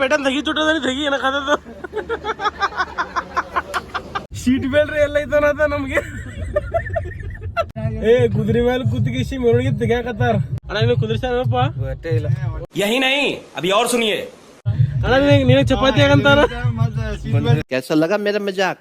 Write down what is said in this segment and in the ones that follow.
ಪೇಟನ್ ತೆಗಿ ತುಟ್ಟದ ತೆಗಿ ಏನಕ್ಕಾದದು ಶೀಟ್ ಬೇಲ್ರಿ ಎಲ್ಲ ಐತನದ ನಮ್ಗೆ ಏ ಕುದುರೆ ಮೇಲೆ ಕುತ್ತಿಗಿಸಿ ಮೆರವಣಿಗೆ ತೆಗಿಯಾಕತ್ತಾರ ಅಣ್ಣ ನೀವು ಕುದುರಿಸ್ಯಾನಪ್ಪ यही नहीं अभी और सुनिए ಅಣ್ಣ ನಿನಗೆ ನಿನಗೆ ಚಪಾತಿ ಆಗಂತಾರ कैसा लगा मेरा मजाक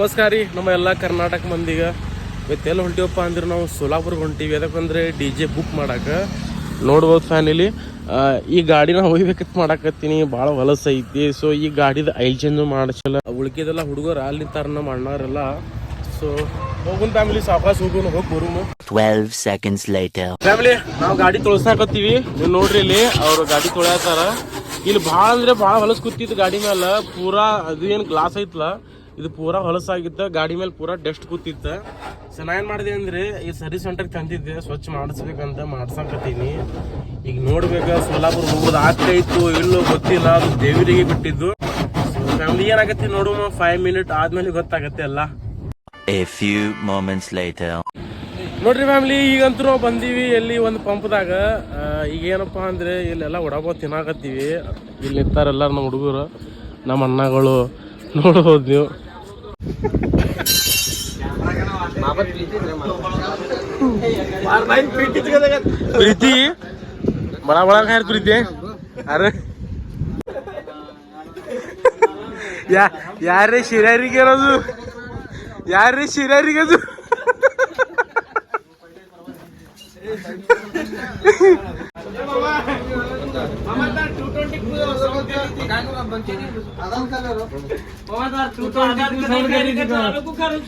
ನಮಸ್ಕಾರ ರೀ ನಮ್ಮ ಎಲ್ಲ ಕರ್ನಾಟಕ ಮಂದಿಗೆ. ಇವತ್ತೆಲ್ಲ ಹೊಂಟಿವಪ್ಪ ಅಂದ್ರೆ ನಾವು ಸೋಲಾಪುರ್ಗೆ ಹೊಂಟೀವಿ. ಅದಕ್ಕಂದ್ರೆ ಡಿ ಜೆ ಬುಕ್ ಮಾಡಕ್ಕೆ ನೋಡ್ಬೋದು ಫ್ಯಾನಿಲಿ ಈ ಗಾಡಿನ ಹೋಗ್ಬೇಕಂತ ಮಾಡಾಕತ್ತೀನಿ. ಭಾಳ ಹೊಲಸ ಐತಿ. ಸೊ ಈ ಗಾಡಿದ ಐಲ್ ಚೇಂಜ್ ಮಾಡಿಸಲ್ಲ. ಉಳ್ಕಿದೆಲ್ಲ ಹುಡುಗರು ಅಲ್ಲಿ ನಿಂತಾರ ನಮ್ಮ ಅಣ್ಣಾರೆಲ್ಲ ಸೊ ಹೋಗುನ್ ಫ್ಯಾಮಿಲಿ ಸಾವಕಾಶ ಹೋಗುನ್ ಹೋಗಿ ಬರುನು. 12 ಸೆಕೆಂಡ್ಸ್ ಲೈಟರ್ ಫ್ಯಾಮಿಲಿ ನಾವು ಗಾಡಿ ತೊಳಸಾಕತ್ತೀವಿ ನೀವು ನೋಡ್ರಿ ಇಲ್ಲಿ ಅವ್ರು ಗಾಡಿ ತೊಳ್ಯಾತಾರ. ಇಲ್ಲಿ ಭಾಳ ಅಂದ್ರೆ ಭಾಳ ಹೊಲಸ್ ಕೂತಿತ್ತು ಗಾಡಿ ಮೇಲೆ ಪೂರಾ ಅದು ಏನು ಗ್ಲಾಸ್ ಐತ್ಲ. ಇದು ಪೂರಾ ಹೊಲಸಾಗಿತ್ತು ಗಾಡಿ ಮೇಲೆ ಪೂರಾ ಡಸ್ಟ್ ಕೂತಿತ್ತ. ಸೊ ನಾ ಏನ್ ಮಾಡಿದೆ ಅಂದ್ರೆ ಈ ಸರ್ವಿಸ್ ಸೆಂಟರ್ ತಂದಿದ್ದೆ ಸ್ವಚ್ಛ ಮಾಡಿಸ್ಬೇಕಂತ ಮಾಡ್ಸಕತ್ತೀನಿ. ಈಗ ನೋಡ್ಬೇಕ ಸೋಲಾಪುರ ಹೋಗೋದು ಆಗ್ತೈತು ಇಲ್ಲೋ ಗೊತ್ತಿಲ್ಲ ಅದು ದೇವರಿಗೆ ಬಿಟ್ಟಿದ್ದು. ಫ್ಯಾಮಿಲಿ ಏನಾಗತ್ತೆ ನೋಡು ಫೈವ್ ಮಿನಿಟ್ ಆದ್ಮೇಲೆ ಗೊತ್ತಾಗತ್ತೆ ಎಲ್ಲ. ನೋಡ್ರಿ ಫ್ಯಾಮಿಲಿ ಈಗಂತೂ ನಾವು ಬಂದೀವಿ ಎಲ್ಲಿ ಒಂದು ಪಂಪ್ದಾಗ. ಈಗ ಏನಪ್ಪಾ ಅಂದ್ರೆ ಇಲ್ಲೆಲ್ಲ ಒಡಗೋ ತಿನ್ನಾಕತ್ತೀವಿ. ಇಲ್ಲಿ ಇರ್ತಾರೆಲ್ಲ ನಮ್ಮ ಹುಡುಗರು ನಮ್ಮ ಅಣ್ಣಗಳು ನೋಡ್ಬೋದು ನೀವು. प्रीती? मला बळा काय प्रीती? अरे. या या रे शिरारी के राजू. या रे शिरारी गजू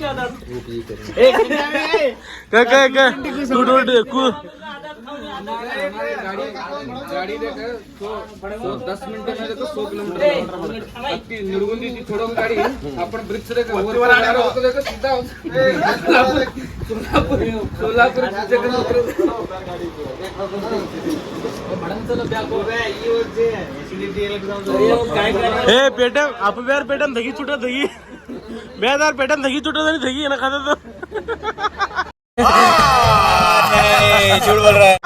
आधार गाड़ी दस मिनट में किलोमीटर अति गाड़ी आपण ब्रिज से देखो सोलापूर सोलापूर पेटम आप बेर पेटम धगी छुटा धगी. बेदार पेटम धगी छुटा धगी ना खाता तो झूठ बोल रहा है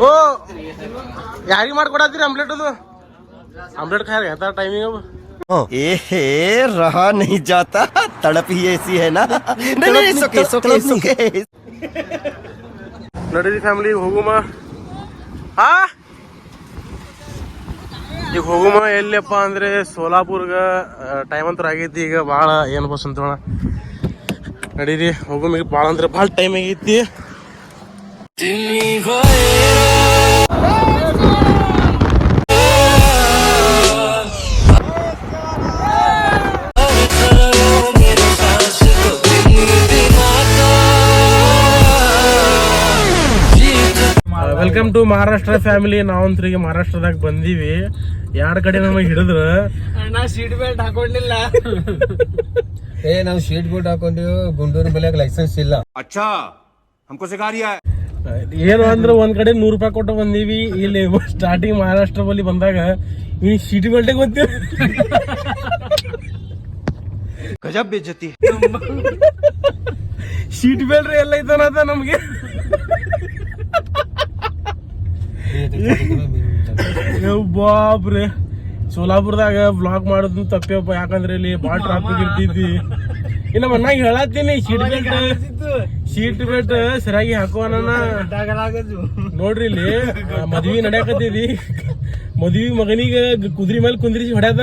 ಓ ಯಾರಿಗೆ ಮಾಡ್ಕೊಡತ್ತೀರಿ ಆಮ್ಲೆಟ್ ಅದು ಆಮ್ಲೆಟ್ ಖಾಯ ಹೇಳ್ತಾರ ಟೈಮಿಂಗ್ ಅವು ए रहा नहीं जाता तड़प ही ऐसी है ना नहीं नहीं सुके सुके सुके ನಡೀರಿ ಫ್ಯಾಮಿಲಿ ಹೋಗುಮ ಹಾ ಈಗ ಹೋಗುಮ ಎಲ್ಲಿಯಪ್ಪ ಅಂದ್ರೆ ಸೋಲಾಪುರ್ಗ ಟೈಮ್ ಅಂತ ಆಗೈತಿ ಈಗ ಬಹಳ ಏನು ಬಸ್ ನಡೀರಿ ಹೋಗುಮ ಈಗ ಭಾಳ ಅಂದ್ರೆ ಬಹಳ ಟೈಮ್ ಆಗೈತಿ. ವೆಲ್ಕಮ್ ಟು ಮಹಾರಾಷ್ಟ್ರ ಫ್ಯಾಮಿಲಿ ನಾವಂತ್ರಿಗೆ ಮಹಾರಾಷ್ಟ್ರದಾಗ ಬಂದೀವಿ. ಎರಡ್ ಕಡೆ ನಮಗೆ ಹಿಡಿದ್ರ? ನಾ ಸೀಟ್ ಬೆಲ್ಟ್ ಹಾಕೊಂಡಿಲ್ಲ. ಏ ನಾವು ಸೀಟ್ ಬೆಲ್ಟ್ ಹಾಕೊಂಡಿವಿ ಗುಂಡೂರು ಬೆಲೆಯಾಗ ಲೈಸೆನ್ಸ್ ಇಲ್ಲ. ಅಚ್ಚಾ ಹಮ್ಕೋ ಏನು ಅಂದ್ರೆ ಒಂದ್ ಕಡೆ ನೂರ್ ರೂಪಾಯಿ ಕೊಟ್ಟು ಬಂದೀವಿ. ಇಲ್ಲಿ ಸ್ಟಾರ್ಟಿಂಗ್ ಮಹಾರಾಷ್ಟ್ರ ಬಲ್ಲಿ ಬಂದಾಗ ಈ ಸೀಟ್ ಬೆಲ್ಟಿಗೆ ಗೊತ್ತಿಲ್ಲ. ಗಜಬ್ ಬೇಜತಿ. ಸೀಟ್ ಬೆಲ್ಟ್ರಿ ಎಲ್ಲ ಇದ್ದಾನ ನಮ್ಗೆ? ಬಾಬ್ರೆ ಸೋಲಾಪುರದಾಗ ಬ್ಲಾಗ್ ಮಾಡೋದು ತಪ್ಪಪ್ಪ ಯಾಕಂದ್ರೆ ಇಲ್ಲಿ ಬಾಳ ಟ್ರಾಫಿಕ್ ಇರ್ತೈತಿ ಇಲ್ಲ ಮನ್ನಾಗ ಹೇಳತ್ತೀನಿ ಸೀಟ್ ಬೆಲ್ಟ್ ಸೀಟ್ ಬೆಲ್ಟ್ ಸರಿಯಾಗಿ ಹಾಕೋಣ ನೋಡ್ರಿ ಇಲ್ಲಿ ಮದ್ವಿ ನಡೆಯಕತ್ತಿದಿ. ಮದ್ವಿ ಮಗನಿಗೆ ಕುದ್ರಿ ಮೇಲೆ ಕುಂದ್ರಿಸಿ ಹೊಡ್ಯಾದ.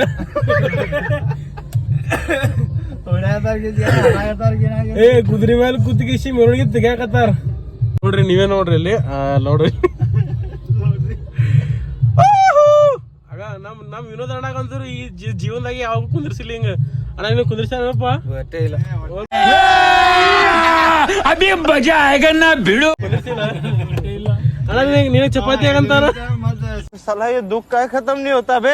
ಏ ಕುದ್ರಿ ಮೇಲೆ ಕುತ್ತಿಗಿಸಿ ಮೆರವಣಿಗೆ ತೆಗಿಯಾಕತ್ತಾರ. ನೋಡ್ರಿ ನೀವೇ ನೋಡ್ರಿ ಇಲ್ಲಿ ನೋಡ್ರಿ. ಆಗ ನಮ್ ನಮ್ ವಿನೋದ್ ಅಣ್ಣಾಗ ಅಂದ್ರು ಈ ಜೀ- ಜೀವನದಾಗ ಯಾವ ಕುಂದ್ರಿಸಿಲ್ಲ ಹಿಂಗ ಅಣ್ಣ ನೀನು ಕುಂದ್ರಿಸ್ಯಾನಪ್ಪ ಗೊತ್ತೇ ಇಲ್ಲ अभी मजा आएगा ना भिड़ो ಕುಂದ್ರಿಸಿಲ್ಲ ಇಲ್ಲ ಅಣ್ಣ ನಿನಗೆ ನಿನಗೆ ಚಪಾತಿ ಆಗಂತಾರ साला ये दुख का खत्म नहीं होता बे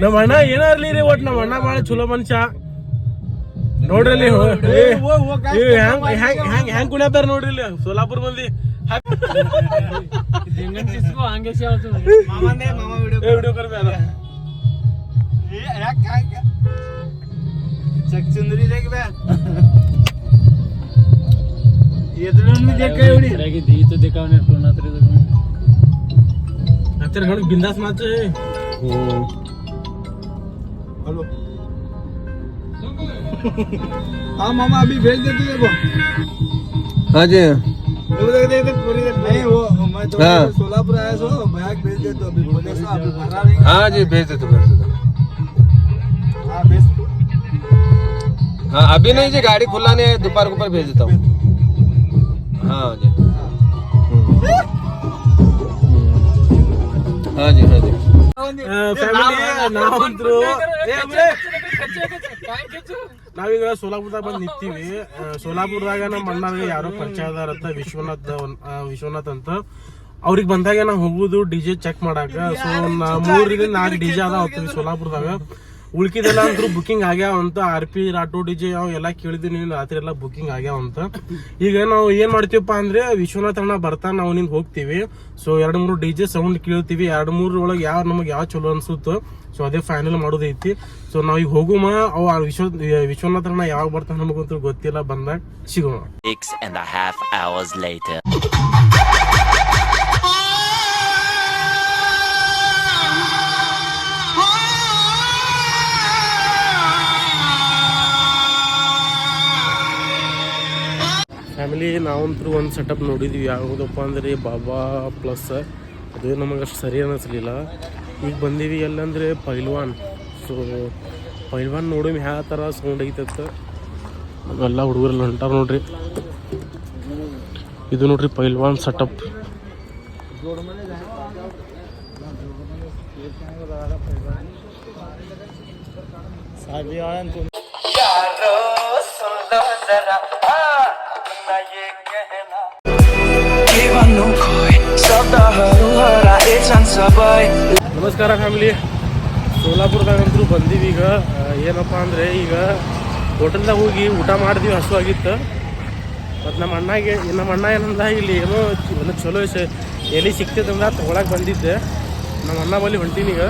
ನಮ್ಮ ಅಣ್ಣ ಏನ ಇರ್ಲಿ ರೀ ಒಟ್ ನಮ್ಮ ಅಣ್ಣ ಬಾಳ ಚಲೋ ಮನುಷ್ಯ ನೋಡ್ರಿ ಇಲ್ಲಿ ಹೋಗೋ ಹೋಗ್ಕ ಹಾ ಹಾ ಹಾ ಹಾ ಹಂಗೆನೇ ಬರ ನೋಡಿ ಇಲ್ಲಿ. ಸೋಲಾಪುರ ಬಂದಿ ಹಾ ಡಿಂಗನ್ ತಿಸ್ಕೋ ಆಂಗೇಶಾವ್ ವಿಡಿಯೋ ವಿಡಿಯೋಕ್ಕೆ ಬರ ಯಾಕ ಹಾಂಗ್ ಚಕ್ ಚುಂದರಿ लेके ಬರ ಇದ್ರಲ್ಲಿ ನಿಂಗೆ ಕೈ ಎವಡಿ ರಾಗಿ ದೀತ دکھವನೆ ಪೂರ್ಣಾತ್ರಿದ್ಲ್ಲಿ ನಾತ್ರಗಳು glBindas ಹಲೋ हाँ मामा अभी भेज देती है वो। हाँ जी। हाँ।, हाँ। जी भेज दे तो भेज दे। हाँ अभी नहीं जी गाड़ी खुला नहीं है दोपहर के ऊपर भेज देता हूँ। हाँ जी। हाँ जी हाँ जी। फैमिली नाम थ्रू ನಾವೀಗ ಸೋಲಾಪುರದಾಗ ಬಂದು ನಿಂತೀವಿ. ಸೋಲಾಪುರದಾಗ ನಮ್ಮ ಅಣ್ಣಾಗ ಯಾರೋ ಪರಿಚಯ ಅದಾರತ್ತ ವಿಶ್ವನಾಥ್ ವಿಶ್ವನಾಥ್ ಅಂತ. ಅವ್ರಿಗೆ ಬಂದಾಗ ನಾವು ಹೋಗುದು ಡಿ ಜೆ ಚೆಕ್ ಮಾಡಾಕ. ಸೊ ಮೂರಿಂದ ನಾಲ್ಕು ಡಿಜೆ ಅದ ಹೋಗ್ತೀವಿ ಸೋಲಾಪುರದಾಗ. ಉಳ್ಕಿದೆಲ್ಲ ಅಂದ್ರು ಬುಕಿಂಗ್ ಆಗ್ಯಾವ ಅಂತ ಆರ್ ಪಿ ರಾಟೋ ಡಿಜೆ ಅವ್ ಎಲ್ಲ ಕೇಳಿದೀನಿ ರಾತ್ರಿ ಎಲ್ಲ ಬುಕಿಂಗ್ ಆಗ್ಯಾವ ಅಂತ. ಈಗ ನಾವು ಏನ್ ಮಾಡ್ತೀವಪ್ಪ ಅಂದ್ರೆ ವಿಶ್ವನಾಥ್ ಅಣ್ಣ ಬರ್ತಾ ನಾವು ನಿಂದ ಹೋಗ್ತೀವಿ. ಸೊ ಎರಡು ಮೂರು ಡಿ ಜೆ ಸೌಂಡ್ ಕೇಳ್ತೀವಿ. ಎರಡು ಮೂರು ಒಳಗೆ ಯಾವ ನಮಗೆ ಯಾವ ಚಲೋ ಅನ್ಸುತ್ತೋ ಸೊ ಅದೇ ಫೈನಲ್ ಮಾಡೋದೈತಿ ಸೊ ನಾವ್ ಈಗ ಹೋಗುಮ? ಅವ ವಿಶ್ವ ವಿಶ್ವನಾಥ್ ಅಣ್ಣ ಯಾವಾಗ ಬರ್ತಾನ ನಮಗಂತೂ ಗೊತ್ತಿಲ್ಲ. ಬಂದಾಗ ಸಿಗೋಣ. Six and a hours later. Family ನಾವಂತೂ ಒಂದು ಸೆಟಪ್ ನೋಡಿದ್ವಿ. ಯಾವುದಪ್ಪ ಅಂದ್ರೆ ಬಾಬಾ ಪ್ಲಸ್ ಅದು ನಮಗೆ ಅಷ್ಟು ಸರಿ ಅನ್ನಿಸ್ಲಿಲ್ಲ ಈಗ ಬಂದೀವಿ ಎಲ್ಲಂದ್ರೆ ಪೈಲ್ವಾನ್. ಸೊ ಪೈಲ್ವಾನ್ ನೋಡಿ ಯಾವ ಥರ ಸೌಂಡ್ ಐತತ್ತ ಎಲ್ಲ ಹುಡುಗರೆಲ್ಲ ಹೊಂಟಾರ ನೋಡ್ರಿ. ಇದು ನೋಡ್ರಿ ಪೈಲ್ವಾನ್ ಸೆಟಪ್ ನಮಸ್ಕಾರ ಫ್ಯಾಮಿಲಿ ಸೋಲಾಪುರದಾಗಂತೂ ಬಂದೀವಿ ಈಗ. ಏನಪ್ಪ ಅಂದರೆ ಈಗ ಹೋಟೆಲ್ದಾಗ ಹೋಗಿ ಊಟ ಮಾಡಿದ್ವಿ ಹಸುವಾಗಿತ್ತು ಮತ್ತು ನಮ್ಮ ಅಣ್ಣಗೆ, ನಮ್ಮ ಅಣ್ಣ ಏನಂದ, ಇಲ್ಲಿ ಏನೋ ಒಂದು ಚಲೋ ಎಲ್ಲಿ ಅಂದ್ರೆ ತೊಗೊಳಕ್ಕೆ ಬಂದಿದ್ದೆ. ನಮ್ಮ ಅಣ್ಣ ಬಳಿ ಹೊಂಟೀನಿ ಈಗ.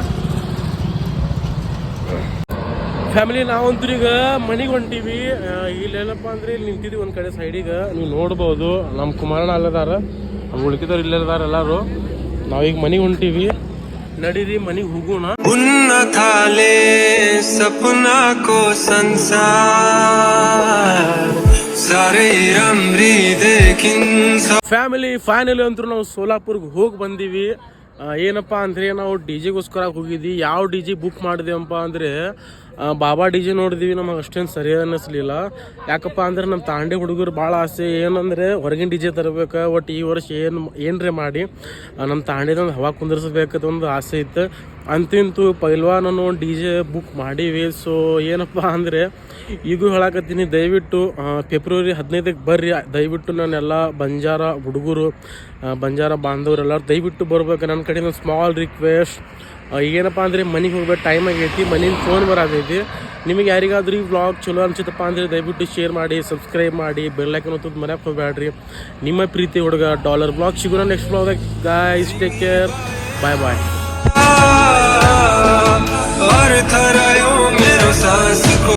ಫ್ಯಾಮಿಲಿ ನಾವಂತೂ ಈಗ ಮನೆಗೆ ಹೊಂಟೀವಿ. ಇಲ್ಲಿ ಇಲ್ಲೇನಪ್ಪ ಅಂದ್ರೆ ಇಲ್ಲಿ ನಿಂತಿದ್ವಿ ಒಂದು ಕಡೆ ಸೈಡಿಗೆ ನೀವು ನೋಡ್ಬೋದು ನಮ್ಮ ಕುಮಾರಣ್ಣ ಅಲ್ಲದಾರ. ಉಳ್ಕಿದವ್ರು ಇಲ್ಲದಾರ ಎಲ್ಲರೂ. ನಾವೀಗ ಮನೆಗೆ ಹೊಂಟೀವಿ. ನಡೀರಿ ಮನೆಗೆ ಹೋಗೋಣ. ಉನ್ನತಾಲೆ ಸಪನಾ ಕೋ ಸಂಸಾರ. ಫ್ಯಾಮಿಲಿ ಫೈನಲಿ ಅಂತ ನಾವು ಸೋಲಾಪುರ್ಗೆ ಹೋಗಿ ಬಂದೀವಿ. ಏನಪ್ಪ ಅಂದರೆ ನಾವು ಡಿ ಜಿಗೋಸ್ಕರ ಹೋಗಿದ್ವಿ. ಯಾವ ಡಿ ಜಿ ಬುಕ್ ಮಾಡಿದೆವಪ್ಪ ಅಂದರೆ ಬಾಬಾ ಡಿ ಜಿ ನೋಡಿದ್ವಿ. ನಮಗೆ ಅಷ್ಟೇನು ಸರಿ ಅನ್ನಿಸ್ಲಿಲ್ಲ. ಯಾಕಪ್ಪ ಅಂದ್ರೆ ನಮ್ಮ ತಾಂಡೆ ಹುಡುಗರು ಭಾಳ ಆಸೆ. ಏನಂದ್ರೆ ಹೊರಗಿನ ಡಿ ಜೆ ತರಬೇಕು ಒಟ್ಟು ಈ ವರ್ಷ ಏನು, ಏನ್ರೇ ಮಾಡಿ ನಮ್ಮ ತಾಂಡೆದೊಂದು ಹವಾ ಕುಂದರ್ಸ್ಬೇಕಂತ ಒಂದು ಆಸೆ ಇತ್ತು. ಅಂತಿಂತೂ ಪೈಲ್ವಾನನ್ನು ಒಂದು ಡಿ ಜೆ ಬುಕ್ ಮಾಡೀವಿ. ಸೊ ಏನಪ್ಪ ಅಂದರೆ ಈಗೂ ಹೇಳಕತ್ತೀನಿ ದಯವಿಟ್ಟು ಆ, ಫೆಬ್ರವರಿ ಹದಿನೈದಕ್ಕೆ ಬರ್ರಿ ದಯವಿಟ್ಟು ನಾನೆಲ್ಲ ಬಂಜಾರ ಹುಡುಗರು ಆ, ಬಂಜಾರ ಬಾಂಧವ್ರು ಎಲ್ಲರೂ ದಯವಿಟ್ಟು ಬರ್ಬೇಕು ನನ್ನ ಕಡೆಯಿಂದ ಸ್ಮಾಲ್ ರಿಕ್ವೆಸ್ಟ್ ಏನಪ್ಪ ಅಂದರೆ ಮನೆಗೆ ಹೋಗ್ಬೇಕು ಟೈಮ್ ಆಗೈತಿ ಮನೇಲಿ ಫೋನ್ ಬರೋದೈತಿ ನಿಮಗೆ ಯಾರಿಗಾದ್ರೂ ಈ ವ್ಲಾಗ್ ಚಲೋ ಅನ್ಸುತ್ತಪ್ಪ ಅಂದರೆ ದಯವಿಟ್ಟು ಶೇರ್ ಮಾಡಿ ಸಬ್ಸ್ಕ್ರೈಬ್ ಮಾಡಿ ಬೆಲ್ಲೈಕನ್ ಒತ್ತೋದು ಮರ್ಯಾಕೆ ಹೋಗ್ಬೇಡ್ರಿ ನಿಮ್ಮ ಪ್ರೀತಿ ಹುಡುಗ ಡಾಲರ್ ಬ್ಲಾಗ್ ಸಿಗೋಣ next ಬ್ಲಾಗ್ದಾಗ guys take care bye bye और थरायो मेरो सांस